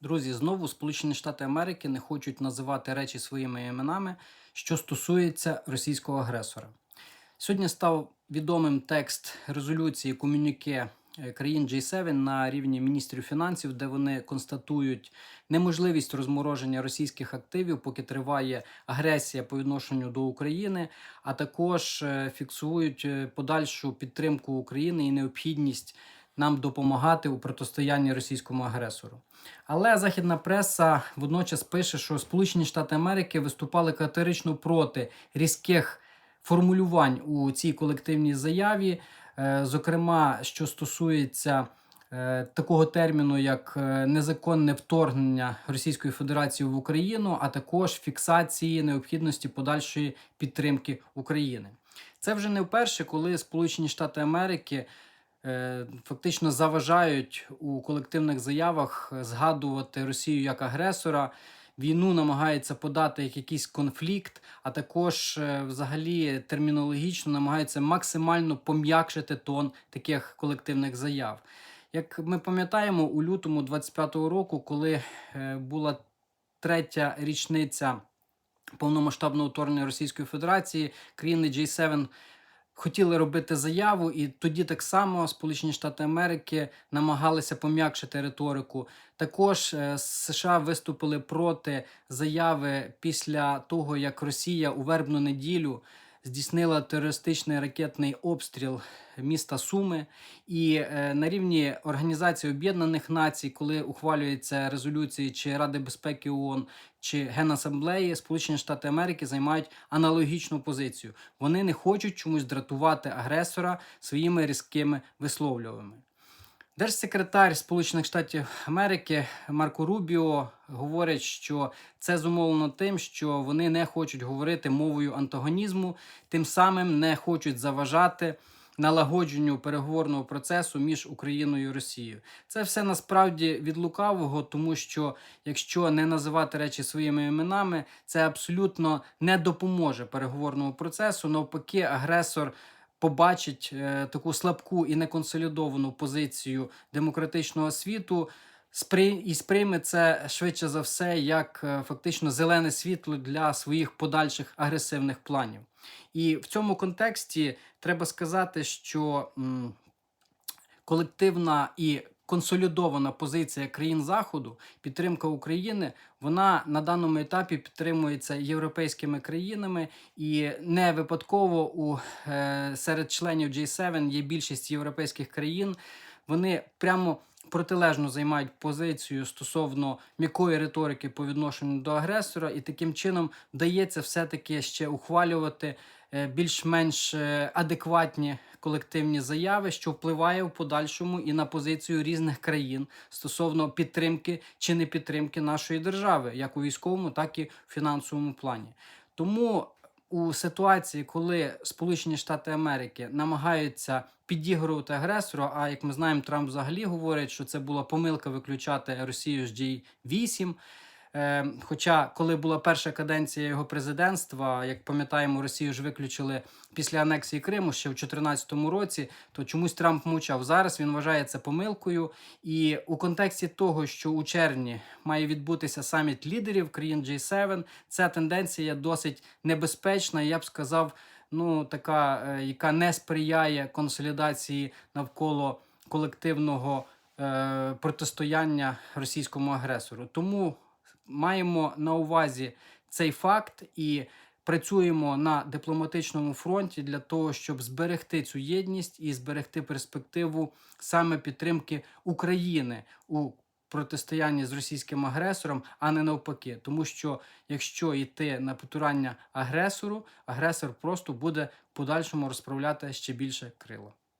Друзі, знову Сполучені Штати Америки не хочуть називати речі своїми іменами, що стосується російського агресора. Сьогодні став відомим текст резолюції комюніке е, країн G7 на рівні міністрів фінансів, де вони констатують неможливість розмороження російських активів, поки триває агресія по відношенню до України, а також е, фіксують е, подальшу підтримку України і необхідність нам допомагати у протистоянні російському агресору. Але західна преса водночас пише, що Сполучені Штати Америки виступали категорично проти різких формулювань у цій колективній заяві, е, зокрема, що стосується е, такого терміну, як е, незаконне вторгнення Російської Федерації в Україну, а також фіксації необхідності подальшої підтримки України. Це вже не вперше, коли Сполучені Штати Америки фактично заважають у колективних заявах згадувати Росію як агресора. Війну намагається подати як якийсь конфлікт, а також е, взагалі термінологічно намагаються максимально пом'якшити тон таких колективних заяв. Як ми пам'ятаємо, у лютому 25-го року, коли е, була третя річниця повномасштабного вторгнення Російської Федерації, країни G7 хотіли робити заяву, і тоді так само Сполучені Штати Америки намагалися пом'якшити риторику. Також е, США виступили проти заяви після того, як Росія у вербну неділю здійснила терористичний ракетний обстріл міста Суми. І е, на рівні Організації Об'єднаних Націй, коли ухвалюються резолюції чи Ради безпеки ООН, чи Генасамблеї, Сполучені Штати Америки займають аналогічну позицію. Вони не хочуть чомусь дратувати агресора своїми різкими висловлюваннями. Держсекретар Сполучених Штатів Америки Марко Рубіо говорить, що це зумовлено тим, що вони не хочуть говорити мовою антагонізму, тим самим не хочуть заважати налагодженню переговорного процесу між Україною і Росією. Це все насправді від лукавого, тому що якщо не називати речі своїми іменами, це абсолютно не допоможе переговорному процесу. Навпаки, агресор побачить е, таку слабку і неконсолідовану позицію демократичного світу. І сприйме це швидше за все як е, фактично зелене світло для своїх подальших агресивних планів. І в цьому контексті треба сказати, що колективна і консолідована позиція країн Заходу, підтримка України, вона на даному етапі підтримується європейськими країнами, і не випадково у е, серед членів G7 є більшість європейських країн. Вони прямо протилежно займають позицію стосовно м'якої риторики по відношенню до агресора, і таким чином вдається все-таки ще ухвалювати е, більш-менш е, адекватні колективні заяви, що впливає в подальшому і на позицію різних країн стосовно підтримки чи не підтримки нашої держави, як у військовому, так і в фінансовому плані. Тому у ситуації, коли Сполучені Штати Америки намагаються підігрувати агресору, а як ми знаємо, Трамп взагалі говорить, що це була помилка виключати Росію з G8. Е, хоча, коли була перша каденція його президентства, як пам'ятаємо, Росію ж виключили після анексії Криму ще в 2014 році, то чомусь Трамп мовчав. Зараз він вважає це помилкою. І у контексті того, що у червні має відбутися саміт лідерів країн G7, ця тенденція досить небезпечна. Я б сказав, ну така, е, яка не сприяє консолідації навколо колективного е, протистояння російському агресору. Тому маємо на увазі цей факт і працюємо на дипломатичному фронті для того, щоб зберегти цю єдність і зберегти перспективу саме підтримки України у протистоянні з російським агресором, а не навпаки. Тому що якщо йти на потурання агресору, агресор просто буде в подальшому розправляти ще більше крила.